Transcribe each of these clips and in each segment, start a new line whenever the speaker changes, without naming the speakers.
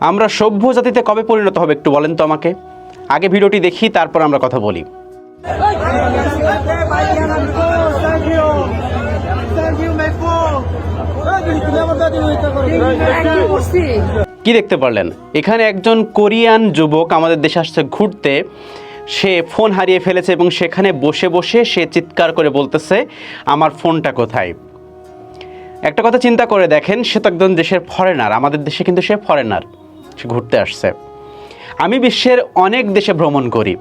আমরা সভ্য জাতিতে কবে পরিণত হবে একটু বলেন তো আমাকে? আগে ভিডিওটি দেখি, তারপর আমরা কথা বলি. কি দেখতে পারলেন? এখানে একজন কোরিয়ান যুবক আমাদের দেশে আসছে ঘুরতে। সে ফোন হারিয়ে ফেলেছে এবং সেখানে বসে বসে সে চিৎকার করে বলতেছে, আমার ফোনটা কোথায়? একটা কথা চিন্তা করে দেখেন, সে তো একজন দেশের ফরেনার আমাদের দেশে কিন্তু সে ফরেনার ঘুরতে আসছে। আমি বিশ্বের অনেক দেশে ভ্রমণ করি।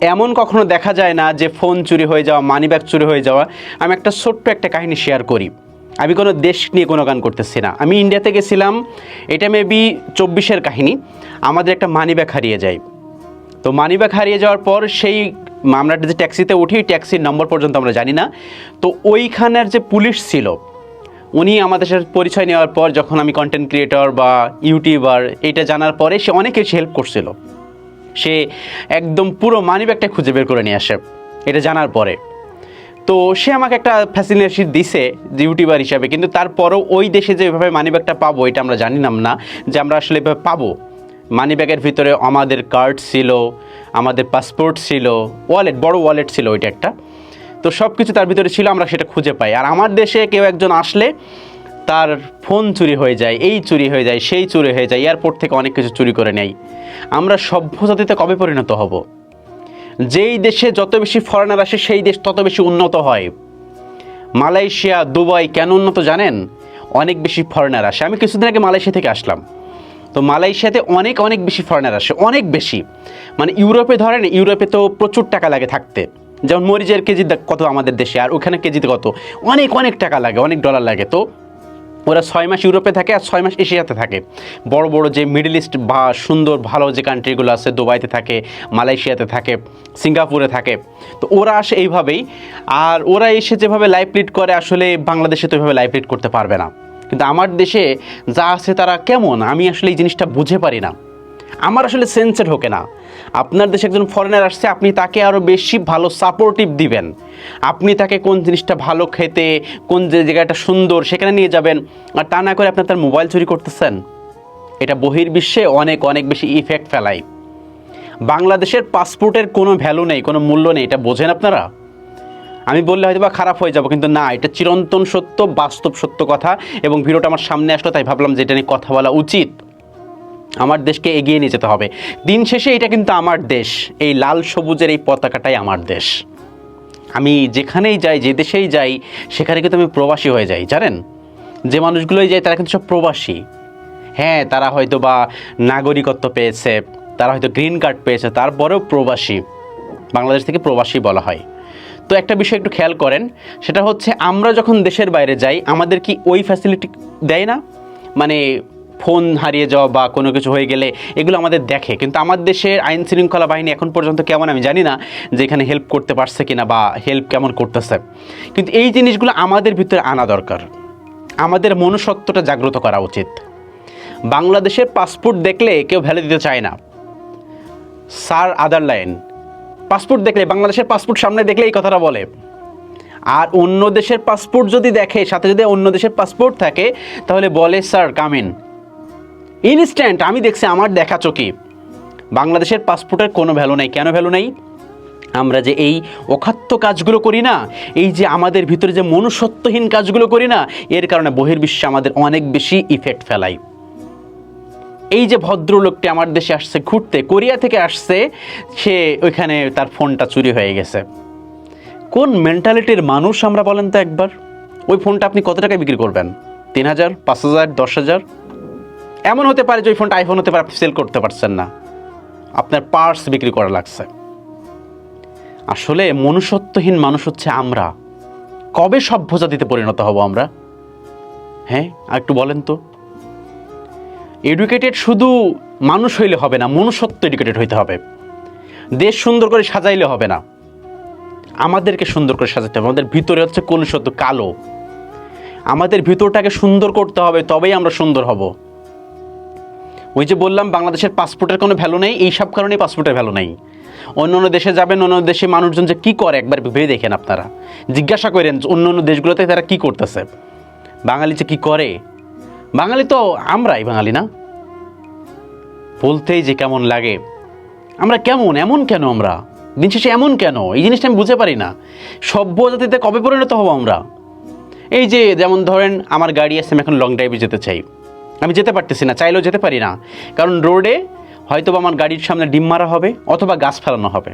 এমন কখনো দেখা যায় না যে ফোন চুরি হয়ে যাওয়া মানিব্যাগ চুরি হয়ে যাওয়া, আমি একটা ছোট্ট একটা কাহিনী শেয়ার করি। আমি কোনো দেশ নিয়ে কোনো গান করতেছি না। আমি ইন্ডিয়াতে গেছিলাম, এটা মেবি চব্বিশের কাহিনী। আমাদের একটা মানিব্যাগ হারিয়ে যায়। তো মানিব্যাগ হারিয়ে যাওয়ার পর সেই আমরা যে ট্যাক্সিতে উঠি ট্যাক্সির নম্বর পর্যন্ত আমরা জানি না। তো ওইখানের যে পুলিশ ছিল উনি আমাদের সাথে পরিচয় নেওয়ার পর যখন আমি কন্টেন্ট ক্রিয়েটর বা ইউটিউবার এটা জানার পরে সে অনেক কিছু হেল্প করছিল। সে একদম পুরো মানিব্যাগটা খুঁজে বের করে নিয়ে আসে, এটা জানার পরে। তো সে আমাকে একটা ফ্যাসিলিটি দিছে যে ইউটিউবার হিসাবে, কিন্তু তারপরও ওই দেশে যে এভাবে মানিব্যাগটা পাবো, এটা আমরা জানিলাম না যে আমরা আসলে এভাবে পাবো। মানিব্যাগের ভিতরে আমাদের কার্ড ছিল, আমাদের পাসপোর্ট ছিল ওয়ালেট বড় ওয়ালেট ছিল ওইটা একটা। তো সব কিছু তার ভিতরে ছিল, আমরা সেটা খুঁজে পাই। আর আমার দেশে কেউ একজন আসলে তার ফোন চুরি হয়ে যায়, এই চুরি হয়ে যায়, সেই চুরি হয়ে যায়, এয়ারপোর্ট থেকে অনেক কিছু চুরি করে নেয়। আমরা সভ্য জাতিতে কবে পরিণত হব? যেই দেশে যত বেশি ফরেনার আসে, সেই দেশ তত বেশি উন্নত হয়। মালয়েশিয়া, দুবাই কেন উন্নত জানেন? অনেক বেশি ফরেনার আসে। আমি কিছুদিন আগে মালয়েশিয়া থেকে আসলাম। তো মালয়েশিয়াতে অনেক অনেক বেশি ফরেনার আসে, অনেক বেশি। মানে ইউরোপে ধরেন, ইউরোপে তো প্রচুর টাকা লাগে থাকতে। যেমন মরিচের কেজি কত আমাদের দেশে, আর ওখানে কেজিতে কত? অনেক অনেক টাকা লাগে, অনেক ডলার লাগে। তো ওরা ছয় মাস ইউরোপে থাকে আর ছয় মাস এশিয়াতে থাকে। বড় বড় যে মিডল ইস্ট বা সুন্দর, ভালো যে কান্ট্রিগুলো আছে, দুবাইতে থাকে, মালয়েশিয়াতে থাকে, সিঙ্গাপুরে থাকে। তো ওরা আসে এইভাবেই, আর ওরা এসে যেভাবে লাইফ লিড করে, আসলে বাংলাদেশে তো এভাবে লাইফ লিড করতে পারবে না। কিন্তু আমার দেশে যা আছে তারা কেমন? আমি আসলে এই জিনিসটা বুঝে পারি না। আমার আসলে সেন্সে ঢোকে না। আপনার দেশে একজন ফরেনার আসছে, আপনি তাকে আরও বেশি ভালো সাপোর্টিভ দিবেন। আপনি তাকে কোন জিনিসটা ভালো খেতে, কোন যে জায়গাটা সুন্দর সেখানে নিয়ে যাবেন, আর তা না করে আপনার তার মোবাইল চুরি করতেছেন। এটা বহির্বিশ্বে অনেক অনেক বেশি ইফেক্ট ফেলায়। বাংলাদেশের পাসপোর্টের কোনো ভ্যালু নেই, কোনো মূল্য নেই, এটা বোঝেন আপনারা? আমি বললে হয়তো বা খারাপ হয়ে যাব, কিন্তু না, এটা চিরন্তন সত্য, বাস্তব সত্য কথা, এবং ভিডিওটা আমার সামনে আসলো, তাই ভাবলাম যে এটা নিয়ে কথা বলা উচিত। আমার দেশকে এগিয়ে নিয়ে যেতে হবে। দিন শেষে এটা কিন্তু আমার দেশ। এই লাল সবুজের এই পতাকাটাই আমার দেশ। আমি যেখানেই যাই, যে দেশেই যাই, সেখানে কিন্তু আমি প্রবাসী হয়ে যাই, জানেন? যে মানুষগুলোই যায়, তারা কিন্তু সব প্রবাসী। হ্যাঁ তারা হয়তো বা নাগরিকত্ব পেয়েছে, তারা হয়তো গ্রিন কার্ড পেয়েছে, তারপরেও প্রবাসী। বাংলাদেশ থেকে প্রবাসী বলা হয়। তো একটা বিষয় একটু খেয়াল করেন, সেটা হচ্ছে আমরা যখন দেশের বাইরে যাই, আমাদের কি ওই ফ্যাসিলিটি দেয় না? মানে ফোন হারিয়ে যাওয়া বা কোনো কিছু হয়ে গেলে এগুলো আমাদের দেখে। কিন্তু আমার দেশের আইন শৃঙ্খলা বাহিনী এখন পর্যন্ত কেমন আমি জানি না যে এখানে হেল্প করতে পারছে কিনা বা হেল্প কেমন করতেছে। কিন্তু এই জিনিসগুলো আমাদের ভিতরে আনা দরকার। আমাদের মনুষ্যত্বটা জাগ্রত করা উচিত। বাংলাদেশের পাসপোর্ট দেখলে কেউ ভ্যালু দিতে চায় না। স্যার আদার লাইন পাসপোর্ট দেখলে, বাংলাদেশের পাসপোর্ট সামনে দেখলে এই কথাটা বলে। আর অন্য দেশের পাসপোর্ট যদি দেখে, সাথে যদি অন্য দেশের পাসপোর্ট থাকে, তাহলে বলে স্যার কামিন ইনস্ট্যান্ট আমি দেখছি আমার দেখা চোখে। বাংলাদেশের পাসপোর্টের কোনো ভ্যালু নেই। কেন ভ্যালু নেই? আমরা যে এই অখাত্য কাজগুলো করি না, এই যে আমাদের ভিতরে যে মনুষ্যত্বহীন কাজগুলো করি না, এর কারণে বহির্বিশ্বে আমাদের অনেক বেশি ইফেক্ট ফেলায়। এই যে ভদ্রলোকটি আমার দেশে আসছে, ঘুরতে, কোরিয়া থেকে আসছে, সে ওইখানে তার ফোনটা চুরি হয়ে গেছে। কোন মেন্টালিটির মানুষ আমরা বলেন তো একবার? ওই ফোনটা আপনি কত টাকায় বিক্রি করবেন? তিন হাজার, পাঁচ হাজার, দশ হাজার? এমন হতে পারে যে ওই ফোনটা আইফোন হতে পারে, আপনি সেল করতে পারছেন না। আপনার পার্স বিক্রি করা লাগছে। আসলে মনুষ্যত্বহীন মানুষ হচ্ছে আমরা। কবে সভ্য জাতিতে পরিণত হব আমরা? হ্যাঁ আর একটু বলেন তো। এডুকেটেড শুধু মানুষ হইলে হবে না, মনুষ্যত্ব এডুকেটেড হইতে হবে। দেশ সুন্দর করে সাজাইলে হবে না। আমাদেরকে সুন্দর করে সাজাতে হবে। আমাদের ভিতরে হচ্ছে কোন কলুষত্ব কালো। আমাদের ভিতরটাকে সুন্দর করতে হবে, তবেই আমরা সুন্দর হব। ওই যে বললাম, বাংলাদেশের পাসপোর্টের কোনো ভ্যালু নেই, এই সব কারণেই পাসপোর্টের ভ্যালু নেই। অন্য অন্য দেশে যাবেন, অন্য দেশে মানুষজন যে কী করে, একবার ভেবে দেখেন আপনারা। জিজ্ঞাসা করেন, অন্য অন্য দেশগুলোতে তারা কী করতেছে? বাঙালি যে কী করে? বাঙালি তো আমরাই বাঙালি না। বলতেই যে কেমন লাগে। আমরা কেমন, এমন কেন আমরা? দিন শেষে এমন কেন? এই জিনিসটা আমি বুঝতে পারি না। সভ্য জাতিতে কবে পরিণত হব আমরা? এই যে যেমন ধরেন, আমার গাড়ি আছে, আমি এখন লং ড্রাইভে যেতে চাই। আমি যেতে পারতেছি না, চাইলেও যেতে পারি না। কারণ রোডে হয়তো আমার গাড়ির সামনে ডিম মারা হবে অথবা গাছ ফেলানো হবে।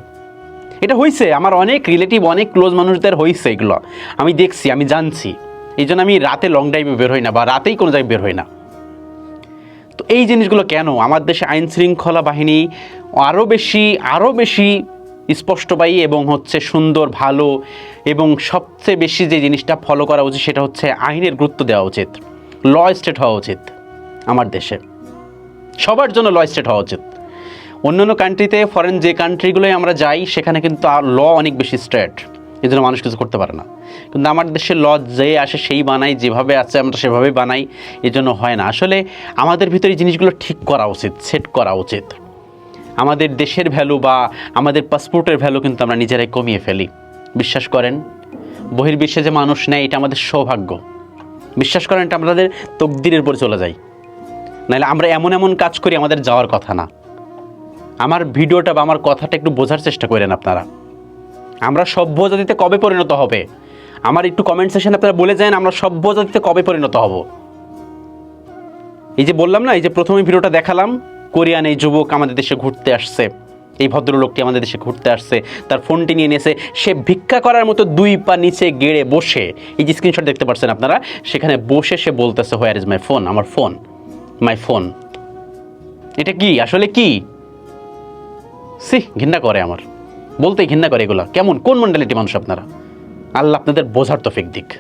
এটা হয়েছে আমার অনেক রিলেটিভ অনেক ক্লোজ মানুষদের হয়েছে এগুলো। আমি দেখছি, আমি জানছি। এই জন্য আমি রাতে লং ড্রাইভে বের হই না বা রাতেই কোনো জায়গায় বের হই না। তো এই জিনিসগুলো কেন? আমার দেশে আইন শৃঙ্খলা বাহিনী আরও বেশি আরও বেশি স্পষ্টবায়ী এবং হচ্ছে সুন্দর, ভালো এবং সবচেয়ে বেশি যে জিনিসটা ফলো করা উচিত সেটা হচ্ছে আইনের গুরুত্ব দেওয়া উচিত। ল স্টেট হওয়া উচিত। আমার দেশে। সবার জন্য ল স্টেট হওয়া উচিত। অন্যান্য কান্ট্রিতে ফরেন যে কান্ট্রিগুলোয় আমরা যাই, সেখানে কিন্তু আর ল অনেক বেশি স্ট্রেট এই জন্য মানুষ কিছু করতে পারে না। কিন্তু আমার দেশে ল যে আসে, সেই বানাই, যেভাবে আছে, আমরা সেভাবেই বানাই, এই জন্য হয় না। আসলে আমাদের ভিতরে জিনিসগুলো ঠিক করা উচিত সেট করা উচিত। আমাদের দেশের ভ্যালু বা আমাদের পাসপোর্টের ভ্যালু কিন্তু আমরা নিজেরাই কমিয়ে ফেলি। বিশ্বাস করেন, বহির্বিশ্বে যে মানুষ নেয়, এটা আমাদের সৌভাগ্য। বিশ্বাস করেন, এটা আমাদের তকদিরের উপর চলে যায়। নাহলে আমরা এমন এমন কাজ করি, আমাদের যাওয়ার কথা না। আমার ভিডিওটা বা আমার কথাটা একটু বোঝার চেষ্টা করেন আপনারা। আমরা সভ্য জাতিতে কবে পরিণত হবে? আমার একটু কমেন্ট সেশনে আপনারা বলে যান, আমরা সভ্য জাতিতে কবে পরিণত হব? এই যে বললাম না, এই যে প্রথমে ভিডিওটা দেখালাম, কোরিয়ান এই যুবক আমাদের দেশে ঘুরতে আসছে। এই ভদ্রলোকটি আমাদের দেশে ঘুরতে আসছে, তার ফোনটি নিয়ে নিয়েছে। সে ভিক্ষা করার মতো দুই পা নিচে গেড়ে বসে, এই যে স্ক্রিনশট দেখতে পাচ্ছেন আপনারা, সেখানে বসে সে বলতেছে হোয়ার ইজ মাই ফোন আমার ফোন মাই ফোন। এটা কি? আসলে কি? সি ঘৃণা করে আমার। বলতে ঘৃণা করে এগুলো। কেমন? কোন মেন্টালিটি মানুষ আপনারা? আল্লাহ আপনাদের বোঝার তফিক দিক।